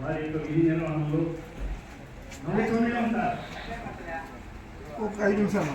వారి యొక్క విధి నిర్వహణలో నవ్వుతూనే ఉంటారు ఒక ఐదు నిమిషాలు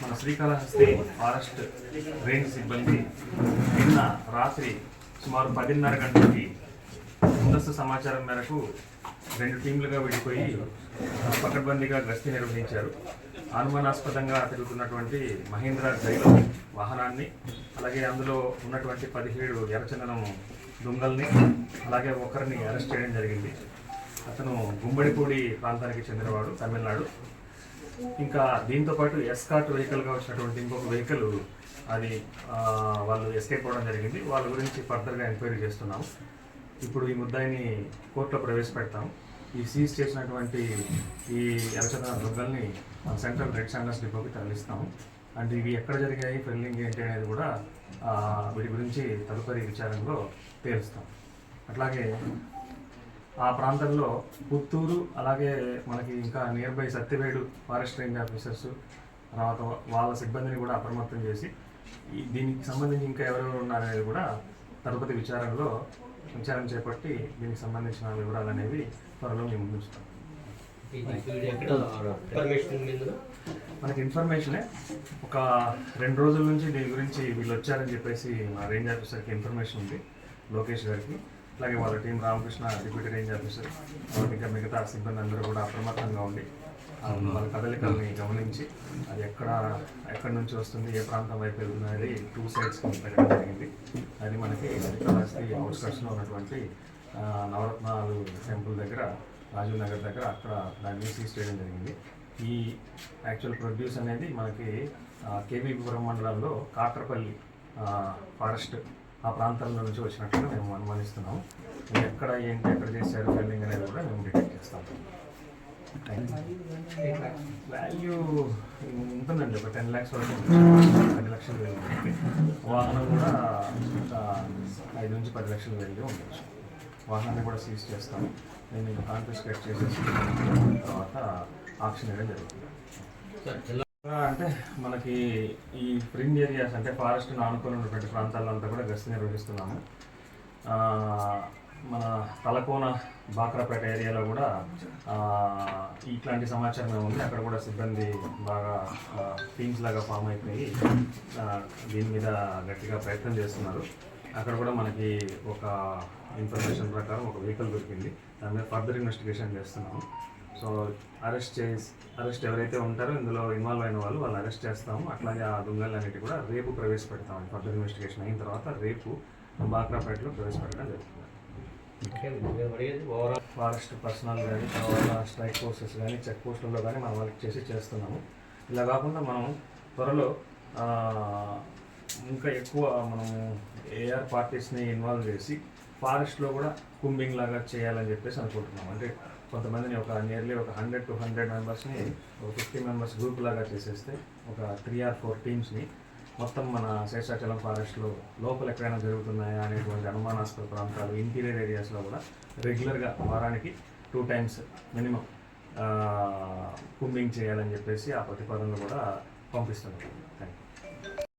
మన శ్రీకాళహస్తి ఫారెస్ట్ రేంజ్ సిబ్బంది నిన్న రాత్రి సుమారు పదిన్నర గంటలకి ముందస్తు సమాచారం మేరకు రెండు టీంలుగా విడిపోయి పకడ్బందీగా గస్తీ నిర్వహించారు. అనుమానాస్పదంగా తిరుగుతున్నటువంటి మహీంద్ర జైలు వాహనాన్ని అలాగే అందులో ఉన్నటువంటి పదిహేడు ఎర్రచందనం దొంగల్ని అలాగే ఒకరిని అరెస్ట్ చేయడం జరిగింది. అతను గుమ్మడిపూడి ప్రాంతానికి చెందినవాడు తమిళనాడు. ఇంకా దీంతో పాటు ఎస్కాట్ వెహికల్గా వచ్చినటువంటి ఇంకొక వెహికల్ అది వాళ్ళు ఎస్కేప్ అవ్వడం జరిగింది. వాళ్ళ గురించి ఫర్దర్గా ఎంక్వైరీ చేస్తున్నాం ఇప్పుడు ఈ ముద్దాయిని కోర్టులో ప్రవేశపెడతాం ఈ సీజ్ చేసినటువంటి ఈ ఎర్రచందన దొంగల్ని సెంట్రల్ రెడ్ సాండర్స్ డిపోకి తరలిస్తాము. అండ్ ఇవి ఎక్కడ జరిగాయి ఫెల్లింగ్ ఏంటి అనేది కూడా వీటి గురించి తదుపరి విచారంలో తేలుస్తాం అట్లాగే ఆ ప్రాంతంలో పుత్తూరు అలాగే మనకి ఇంకా near by Satyavedu forest range officers తర్వాత వాళ్ళ సిబ్బందిని కూడా అప్రమత్తం చేసి ఈ దీనికి సంబంధించి ఇంకా ఎవరెవరు ఉన్నారనేది కూడా తదుపరి విచారణలో విచారణ చేపట్టి దీనికి సంబంధించిన వివరాలు అనేవి త్వరలో మేము ముందుంచుతాం మనకి ఇన్ఫర్మేషనే ఒక రెండు రోజుల నుంచి దీని గురించి వీళ్ళు వచ్చారని చెప్పేసి మా రేంజ్ ఆఫీసర్కి ఇన్ఫర్మేషన్ ఉంది లోకేష్ గారికి. అలాగే వాళ్ళ team Ramakrishna deputy range officer ఇంకా మిగతా సిబ్బంది అందరూ కూడా అప్రమత్తంగా ఉండి వాళ్ళ కదలికల్ని గమనించి అది ఎక్కడ ఎక్కడి నుంచి వస్తుంది ఏ ప్రాంతం వైపు వెళ్తుంది అనేది టూ సైడ్స్ పెట్టడం జరిగింది. అది మనకి శ్రీకాళహస్తి అవుట్స్కట్స్లో ఉన్నటువంటి నవరత్నాలు టెంపుల్ దగ్గర రాజీవ్ నగర్ దగ్గర అక్కడ దాన్ని సీజ్ చేయడం జరిగింది. ఈ యాక్చువల్ ప్రొడ్యూస్ అనేది మనకి కేవీపురం మండలంలో కాట్రపల్లి ఆ, ఫారెస్ట్ ఆ ప్రాంతంలో నుంచి వచ్చినట్టుగా మేము అనుమానిస్తున్నాము ఎక్కడ ఏంటి ఎక్కడ చేశారు ఫెల్లింగ్ అనేది కూడా మేము డిటెక్ట్ చేస్తాం. వాల్యూ ఉంటుందండి ఒక టెన్ ల్యాక్స్ వరకు పది లక్షలు వెళ్ళి వాహనం కూడా ఐదు నుంచి పది లక్షలు వెళ్ళి ఉండొచ్చు. వాహనాన్ని కూడా సీజ్ చేస్తాం. నేను కాన్ఫిస్కేట్ చేసేసి తర్వాత ఆక్షన్ అనేది జరుగుతుంది. అంటే మనకి ఈ ఫ్రింజ్ ఏరియాస్ అంటే ఫారెస్ట్ ఆనుకొని ఉన్నటువంటి ప్రాంతాల్లో అంతా కూడా గస్తీ నిర్వహిస్తున్నాము. మన తలకోన బాక్రాపేట ఏరియాలో కూడా ఇట్లాంటి సమాచారం ఉంది. అక్కడ కూడా సిబ్బంది బాగా టీమ్స్ లాగా ఫామ్ అయిపోయి దీని మీద గట్టిగా ప్రయత్నం చేస్తున్నారు. అక్కడ కూడా మనకి ఒక ఇన్ఫర్మేషన్ ప్రకారం ఒక వెహికల్ దొరికింది. దాని మీద ఫర్దర్ ఇన్వెస్టిగేషన్ చేస్తున్నాము. సో అరెస్ట్ చేసి అరెస్ట్ ఎవరైతే ఉంటారో ఇందులో ఇన్వాల్వ్ అయిన వాళ్ళు వాళ్ళు అరెస్ట్ చేస్తాము. అట్లాగే ఆ దొంగలన్నిటి కూడా రేపు ప్రవేశపెడతాము. ఫర్దర్ ఇన్వెస్టిగేషన్ అయిన తర్వాత రేపు బాక్రాపేటలో ప్రవేశపెట్టడం జరుగుతుంది. ఫారెస్ట్ పర్సనల్ కానీ తర్వాత స్ట్రైక్ ఫోర్సెస్ కానీ చెక్ పోస్టుల్లో కానీ మనం వర్క్ చేసి చేస్తున్నాము. ఇలా కాకుండా మనం త్వరలో ఇంకా ఎక్కువ మనము ఏఆర్ పార్టీస్ని ఇన్వాల్వ్ చేసి ఫారెస్ట్లో కూడా కుంబింగ్ లాగా చేయాలని చెప్పేసి అనుకుంటున్నాం అంటే కొంతమందిని ఒక నియర్లీ ఒక హండ్రెడ్ టు హండ్రెడ్ మెంబర్స్ని ఒక ఫిఫ్టీ మెంబర్స్ గ్రూప్ లాగా చేసేస్తే ఒక త్రీ ఆర్ ఫోర్ టీమ్స్ని మొత్తం మన శేషాచలం ఫారెస్ట్లో లోపల ఎక్కడైనా జరుగుతున్నాయా అనేటువంటి అనుమానాస్పద ప్రాంతాలు ఇంటీరియర్ ఏరియాస్లో కూడా రెగ్యులర్గా వారానికి టూ టైమ్స్ మినిమం కుంబింగ్ చేయాలని చెప్పేసి ఆ ప్రతిపాదనలు కూడా పంపిస్తున్నాం